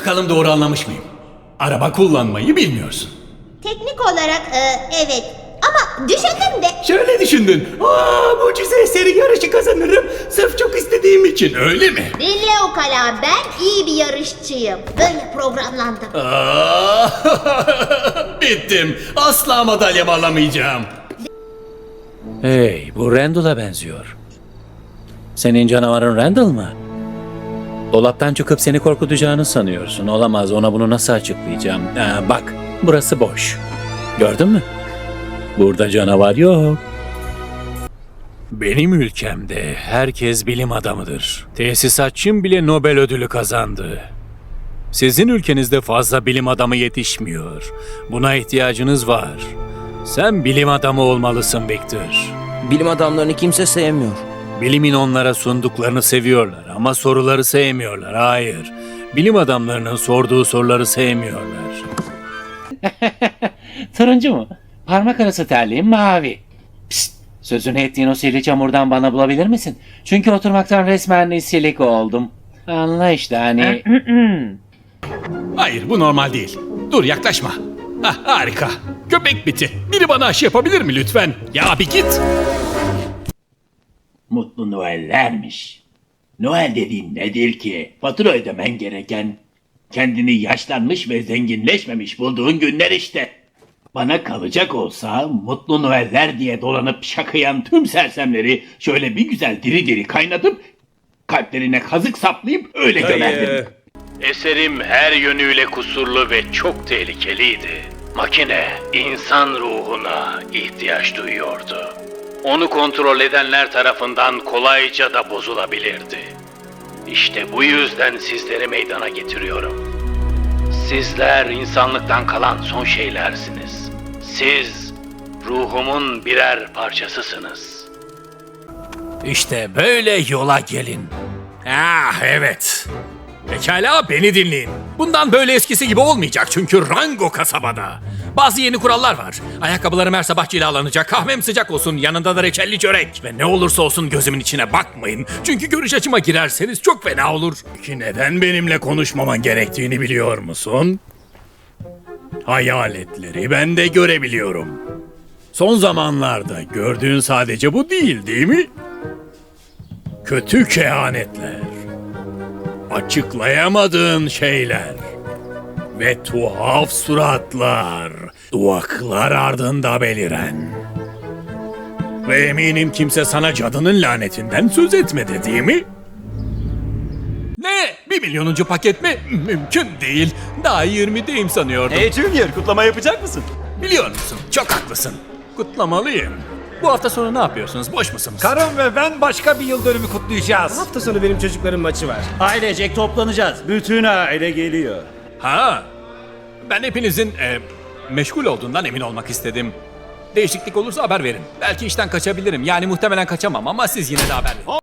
Bakalım doğru anlamış mıyım? Araba kullanmayı bilmiyorsun. Teknik olarak e, evet. Ama düşündüm de Şöyle düşündün. Aa, mucize eseri yarışı kazanırım. Sırf çok istediğim için öyle mi? dinle ukala ben iyi bir yarışçıyım. Böyle programlandım. Aa, bittim. Asla madalyamı alamayacağım. Hey, bu Randall'a benziyor. Senin canavarın Randall mı? Dolaptan çıkıp seni korkutacağını sanıyorsun. Olamaz, ona bunu nasıl açıklayacağım? Aa, bak, burası boş. Gördün mü? Burada canavar yok. Benim ülkemde herkes bilim adamıdır. Tesisatçım bile Nobel ödülü kazandı. Sizin ülkenizde fazla bilim adamı yetişmiyor. Buna ihtiyacınız var. Sen bilim adamı olmalısın Victor. Bilim adamlarını kimse sevmiyor. Bilimin onlara sunduklarını seviyorlar ama soruları sevmiyorlar. Hayır. Bilim adamlarının sorduğu soruları sevmiyorlar. Turuncu mu? Parmak arası terliğim mavi. Psst, sözünü ettiğin o sihirli çamurdan bana bulabilir misin? Çünkü oturmaktan resmen silik oldum. Anla işte hani... Hayır bu normal değil. Dur yaklaşma. Ah, harika. Köpek biti. Biri bana aşı yapabilir mi lütfen? Ya bir git. Mutlu Noel'lermiş. Noel dediğin nedir ki? Fatura ödemen gereken, kendini yaşlanmış ve zenginleşmemiş bulduğun günler işte. Bana kalacak olsa Mutlu Noel'ler diye dolanıp şakayan tüm sersemleri şöyle bir güzel diri diri kaynatıp kalplerine kazık saplayıp öyle gömerdim. Eserim her yönüyle kusurlu ve çok tehlikeliydi. Makine insan ruhuna ihtiyaç duyuyordu. Onu kontrol edenler tarafından kolayca da bozulabilirdi. İşte bu yüzden sizleri meydana getiriyorum. Sizler insanlıktan kalan son şeylersiniz. Siz ruhumun birer parçasısınız. İşte böyle yola gelin. Ah evet. Pekala beni dinleyin. Bundan böyle eskisi gibi olmayacak çünkü Rango kasabada. Bazı yeni kurallar var. Ayakkabılarım her sabah cilalanacak, kahvem sıcak olsun, yanında da reçelli çörek. Ve ne olursa olsun gözümün içine bakmayın. Çünkü görüş açıma girerseniz çok fena olur. Ki neden benimle konuşmaman gerektiğini biliyor musun? Hayaletleri ben de görebiliyorum. Son zamanlarda gördüğün sadece bu değil değil mi? Kötü kehanetler açıklayamadığın şeyler ve tuhaf suratlar, duvaklar ardında beliren. Ve eminim kimse sana cadının lanetinden söz etmedi değil mi? Ne? Bir milyonuncu paket mi? Mümkün değil. Daha 20'deyim sanıyordum. Hey Junior kutlama yapacak mısın? Biliyor musun? Çok haklısın. Kutlamalıyım. Bu hafta sonu ne yapıyorsunuz? Boş musunuz? Karım ve ben başka bir yıl dönümü kutlayacağız. Hafta sonu benim çocukların maçı var. Ailecek toplanacağız. Bütün aile geliyor. Ha. Ben hepinizin e, meşgul olduğundan emin olmak istedim. Değişiklik olursa haber verin. Belki işten kaçabilirim. Yani muhtemelen kaçamam ama siz yine de haber verin.